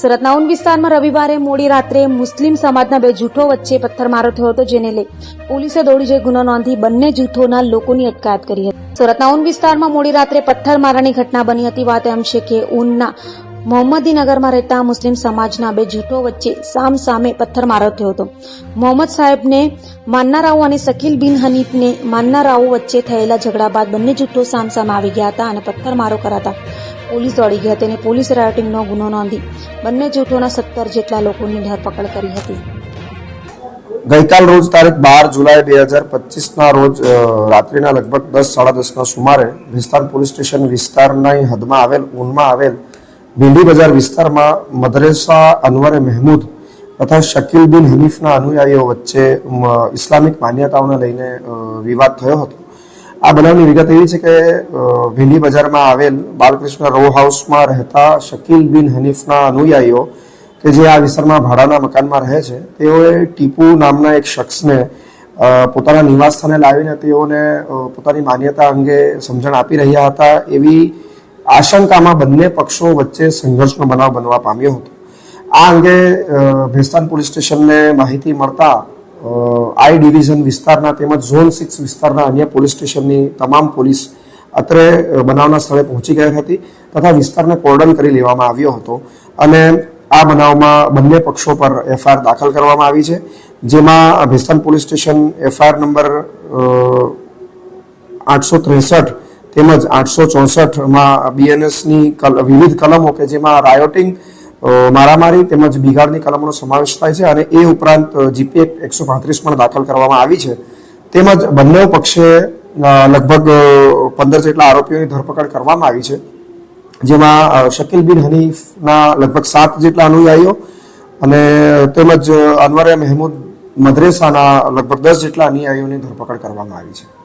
સુરતના ઉન વિસ્તારમાં રવિવારે મોડી રાત્રે મુસ્લિમ સમાજના બે જૂથો વચ્ચે પથ્થરમારો થયો હતો, જેને લઈ પોલીસે દોડી જઈ ગુનો નોંધી બંને જૂથોના લોકોની અટકાયત કરી હતી. સુરતના ઉન વિસ્તારમાં મોડી રાત્રે પથ્થરમારાની ઘટના બની હતી. વાત એમ છે કે ઉનના મોહમ્મદીનગરમાં રહેતા મુસ્લિમ સમાજના બે જૂથો વચ્ચે સામ સામે પથ્થરમારો થયો હતો. મોહમ્મદ સાહેબને માન્નારાઓ અને શકીલ બિન હનીફને માન્નારાઓ વચ્ચે થયેલા ઝઘડા બાદ બંને જૂથો સામસામે આવી ગયા હતા અને પથ્થરમારો કરાતા પોલીસ દોડી ગઈ હતી અને પોલીસ રાયોટિંગનો ગુનો નોંધી બંને જૂથોના સત્તર જેટલા લોકોની ધરપકડ કરી હતી. ગઈકાલ રોજ તારીખ બાર જુલાઈ બે હજાર પચીસના રોજ રાત્રિના લગભગ દસ, સાડા દસના સુમારે વિસ્તાર પોલીસ સ્ટેશન વિસ્તારની હદમાં આવેલ, ઊનમાં આવેલ ભીંડી બજાર વિસ્તારમાં મદરેસા અનવરે મહેમૂદ તથા શકીલ બિન હનીફના અનુયાયીઓ વચ્ચે ઇસ્લામિક માન્યતાઓને લઈને વિવાદ થયો હતો. આ બનાવની વિગત એવી છે કે ભીંડી બજારમાં આવેલ બાલકૃષ્ણ રો હાઉસમાં રહેતા શકીલ બિન હનીફના અનુયાયીઓ કે જે આ વિસ્તારમાં ભાડાના મકાનમાં રહે છે, તેઓએ ટીપુ નામના એક શખ્સને પોતાના નિવાસ સ્થાને લાવીને તેઓને પોતાની માન્યતા અંગે સમજણ આપી રહ્યા હતા એવી આશંકામાં બંને પક્ષો વચ્ચે સંઘર્ષનો બનાવ બનવા પામ્યો હતો. આ અંગે ભેસ્તાન પોલીસ સ્ટેશનને માહિતી મળતા આઈ ડિવિઝન વિસ્તારના તેમજ ઝોન સિક્સ વિસ્તારના અન્ય પોલીસ સ્ટેશનની તમામ પોલીસ અત્રે બનાવના સ્થળે પહોંચી ગઈ હતી તથા વિસ્તારને કોર્ડન કરી લેવામાં આવ્યો હતો અને આ બનાવમાં બંને પક્ષો પર એફઆઈઆર દાખલ કરવામાં આવી છે, જેમાં Bhestan police station FIR number આઠસો ત્રેસઠ તેમજ આઠસો ચોસઠમાં બીએનએસની વિવિધ કલમો કે જેમાં રાયોટિંગ મારામારી તેમજ બિગાડની કલમોનો સમાવેશ થાય છે અને એ ઉપરાંત જીપી એકસો પાંત્રીસ પણ દાખલ કરવામાં આવી છે. તેમજ બંને પક્ષે લગભગ પંદર જેટલા આરોપીઓની ધરપકડ કરવામાં આવી છે. જેમાં શકીલ બિન હનીફના લગભગ સાત જેટલા અનુયાયીઓ અને તેમજ અનવરે મહેમૂદ મદ્રેસાના લગભગ દસ જેટલા અનુયાયીઓની ધરપકડ કરવામાં આવી છે.